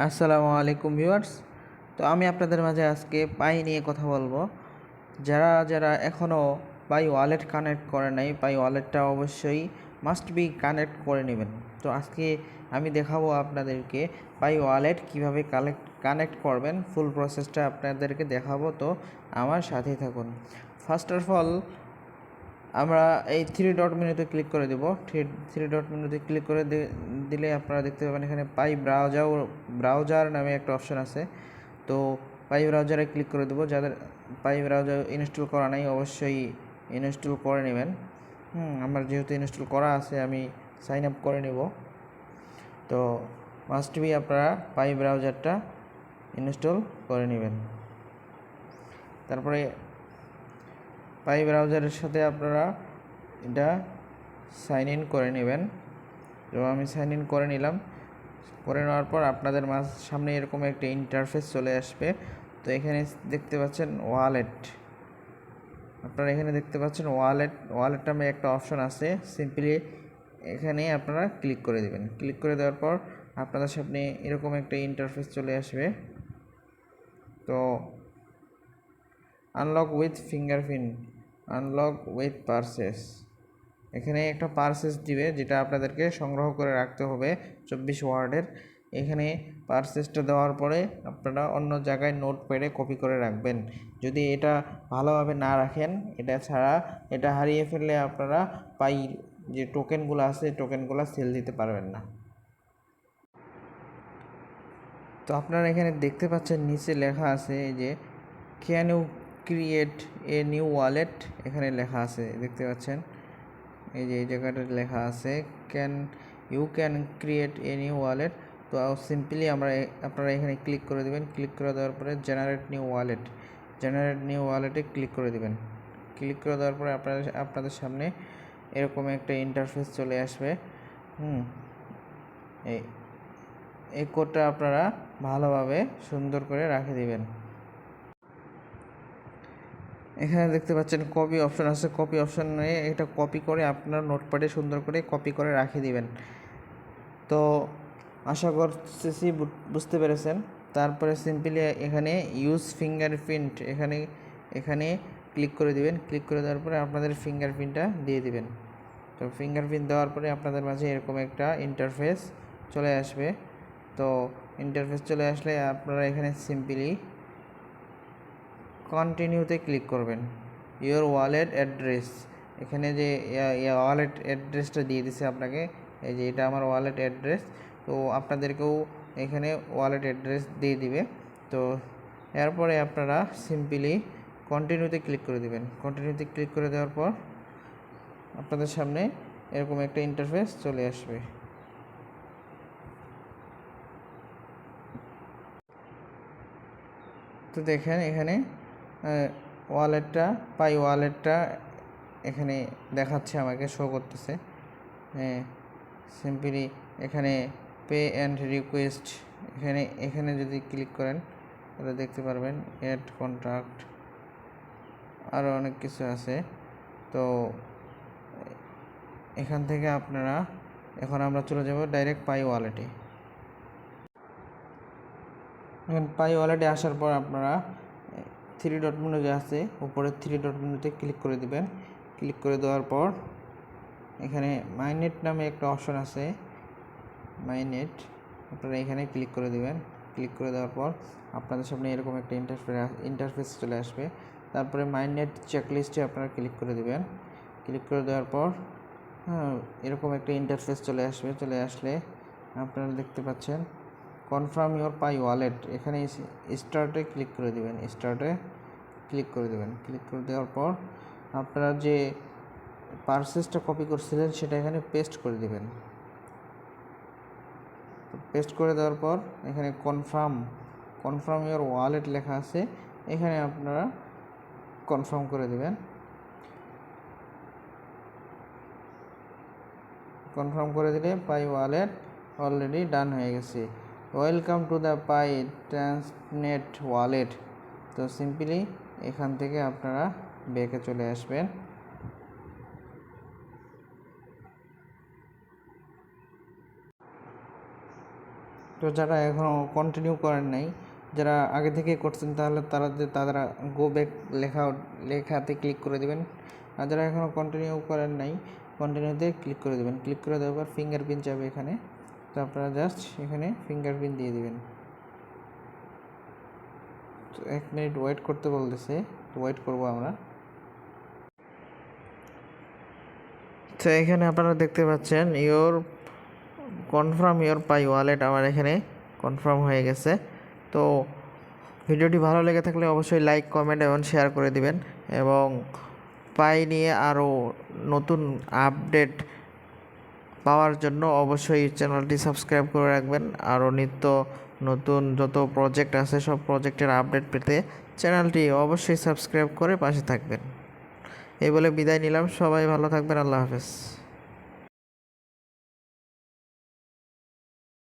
আসসালামু আলাইকুম ভিউয়ার্স। তো আমি আপনাদের মাঝে আজকে পাই নিয়ে কথা বলব। যারা যারা এখনও পাই ওয়ালেট কানেক্ট করে নাই, পাই ওয়ালেটটা অবশ্যই মাস্ট বি কানেক্ট করে নেবেন। তো আজকে আমি দেখাবো আপনাদেরকে পাই ওয়ালেট কীভাবে কালেক্ট, কানেক্ট করবেন। ফুল প্রসেসটা আপনাদেরকে দেখাবো। তো আমার সাথেই থাকুন। ফার্স্ট অফ অল আমরা এই থ্রি ডট মেনুতে ক্লিক করে দেবো। থ্রি ডট মেনুতে ক্লিক করে দিলে আপনারা দেখতে পাবেন এখানে পাই ব্রাউজার ব্রাউজার নামে একটা অপশন আছে। তো পাই ব্রাউজারে ক্লিক করে দেবো। যাদের পাই ব্রাউজার ইনস্টল করা নাই, অবশ্যই ইনস্টল করে নেবেন। হুম, আমার যেহেতু ইনস্টল করা আছে, আমি সাইন আপ করে নেব। তো মাস্ট বি আপনারা পাই ব্রাউজারটা ইনস্টল করে নেবেন। তারপরে পাই ব্রাউজারের সাথে আপনারা এটা সাইন ইন করে নেবেন। তো আমি সাইন ইন করে নিলাম, করে নেওয়ার পর আপনাদের মাঝ, সামনে এরকম একটা ইন্টারফেস চলে আসবে। তো এখানে দেখতে পাচ্ছেন ওয়ালেট আপনারা এখানে দেখতে পাচ্ছেন ওয়ালেট ওয়ালেট নামে একটা অপশন আছে। সিম্পলি এখানে আপনারা ক্লিক করে দেবেন। ক্লিক করে দেওয়ার পর আপনাদের সামনে এরকম একটা ইন্টারফেস চলে আসবে। তো unlock with fingerprint unlock with passes এখানে একটা পার্সেস দিবে, যেটা আপনাদেরকে সংগ্রহ করে রাখতে হবে চব্বিশ ওয়ার্ডের। এখানে পার্সেসটা দেওয়ার পরে আপনারা অন্য জায়গায় নোট পেডে কপি করে রাখবেন। যদি এটা ভালোভাবে না রাখেন, এটা ছাড়া এটা হারিয়ে ফেললে আপনারা পাই, যে টোকেনগুলো আছে টোকেনগুলো সেল দিতে পারবেন না। তো আপনারা এখানে দেখতে পাচ্ছেন, নিচে লেখা আছে যে can you create a new wallet এখানে লেখা আছে, দেখতে পাচ্ছেন? এই যে, এই জায়গাটা লেখা আছে can you can create a new wallet তো সিম্পলি আমরা আপনারা এখানে ক্লিক করে দেবেন। ক্লিক করে দেওয়ার পরে generate new wallet generate new ওয়ালেটে ক্লিক করে দেবেন। ক্লিক করে দেওয়ার পরে আপনাদের আপনাদের সামনে এরকম একটা ইন্টারফেস চলে আসবে। হুম। এই এই কোডটা আপনারা ভালোভাবে সুন্দর করে রাখে দিবেন। এখানে দেখতে পাচ্ছেন কপি অপশন আছে। কপি অপশনে এটা কপি করে আপনার নোটপ্যাডে সুন্দর করে কপি করে রাখে দিবেন। তো আশা করতেছি বুঝতে পেরেছেন। তারপরে সিম্পলি এখানে ইউজ ফিঙ্গারপ্রিন্ট এখানে এখানে ক্লিক করে দিবেন। ক্লিক করে দেওয়ার পরে আপনাদের ফিঙ্গারপ্রিন্টটা দিয়ে দিবেন। তো ফিঙ্গারপ্রিন্ট দেওয়ার পরে আপনাদের মাঝে এরকম একটা ইন্টারফেস চলে আসবে। তো ইন্টারফেস চলে আসলে আপনারা এখানে সিম্পলি কন্টিনিউতে ক্লিক করবেন। ইওর ওয়ালেট অ্যাড্রেস এখানে যে ওয়ালেট অ্যাড্রেসটা দিয়ে দিছে আপনাকে। এই যে, এটা আমার ওয়ালেট অ্যাড্রেস তো আপনাদেরকেও এখানে ওয়ালেট অ্যাড্রেস দিয়ে দিবে। তো এরপরে আপনারা সিম্পলি কন্টিনিউতে ক্লিক করে দিবেন। কন্টিনিউতে ক্লিক করে দেওয়ার পর আপনাদের সামনে এরকম একটা ইন্টারফেস চলে আসবে। তো দেখেন এখানে ওয়ালেটটা, পাই ওয়ালেটটা এখানে দেখাচ্ছে, আমাকে শো করতেছে। সিম্পলি এখানে পে অ্যান্ড রিকোয়েস্ট এখানে এখানে যদি ক্লিক করেন, তাহলে দেখতে পারবেন অ্যাড কন্ট্রাক্ট আরও অনেক কিছু আছে। তো, এখান থেকে আপনারা, এখন আমরা চলে যাব ডাইরেক্ট পাই ওয়ালেটে এখন পাই ওয়ালেটে আসার পর আপনারা থ্রি ডট মেনু যে আছে, উপরে থ্রি ডট মেনুতে ক্লিক করে দিবেন। ক্লিক করে দেওয়ার পর, এখানে মাইনেট নামে একটা অপশন আছে। মাইনেট আপনারা এখানে ক্লিক করে দিবেন। ক্লিক করে দেওয়ার পর, আপনাদের সামনে এরকম একটা ইন্টারফেস ইন্টারফেস চলে আসবে। তারপরে মাইনেট চেকলিস্টে আপনারা ক্লিক করে দিবেন। ক্লিক করে দেওয়ার পর হ্যাঁ এরকম একটা ইন্টারফেস চলে আসবে। চলে আসলে আপনারা দেখতে পাচ্ছেন কনফার্ম ইওর পাই ওয়ালেট এখানে স্টার্টে ক্লিক করে দেবেন স্টার্টে ক্লিক করে দেবেন। ক্লিক করে দেওয়ার পর আপনারা যে পার্সেসটা কপি করছিলেন, সেটা এখানে পেস্ট করে দেবেন। পেস্ট করে দেওয়ার পর এখানে কনফার্ম কনফার্ম ইওর ওয়ালেট লেখা আছে। এখানে আপনারা কনফার্ম করে দেবেন। কনফার্ম করে দিলে পাই ওয়ালেট অলরেডি ডান হয়ে গেছে। Welcome to the Pi transnet wallet তো সিম্পলি এখান থেকে আপনারা ব্যাকে চলে আসবেন। তো যারা এখনও কন্টিনিউ করেন নাই, যারা আগে থেকে করছেন, তাহলে তারা তারা গো ব্যাক লেখা লেখাতে ক্লিক করে দেবেন। আর যারা এখনও কন্টিনিউ করেন নাই কন্টিনিউতে ক্লিক করে দেবেন। ক্লিক করে দেওয়ার পর ফিঙ্গারপ্রিন্ট যাবে এখানে। তো আপনারা জাস্ট এখানে ফিঙ্গারপ্রিন্ট দিয়ে দিবেন। তো এক মিনিট ওয়েট করতে বলতেছে, তো ওয়েট করব আমরা। তো এখানে আপনারা দেখতে পাচ্ছেন your confirm your Pi wallet আমার এখানে কনফার্ম হয়ে গেছে। তো ভিডিওটি ভালো লেগে থাকলে অবশ্যই লাইক কমেন্ট এবং শেয়ার করে দিবেন এবং পাই নিয়ে আরও নতুন আপডেট পাওয়ার জন্য অবশ্যই চ্যানেলটি সাবস্ক্রাইব করে রাখবেন। আরও নিত্য নতুন যত প্রজেক্ট আছে, সব প্রজেক্টের আপডেট পেতে চ্যানেলটি অবশ্যই সাবস্ক্রাইব করে পাশে থাকবেন। এই বলে বিদায় নিলাম। সবাই ভালো থাকবেন। আল্লাহ হাফেজ।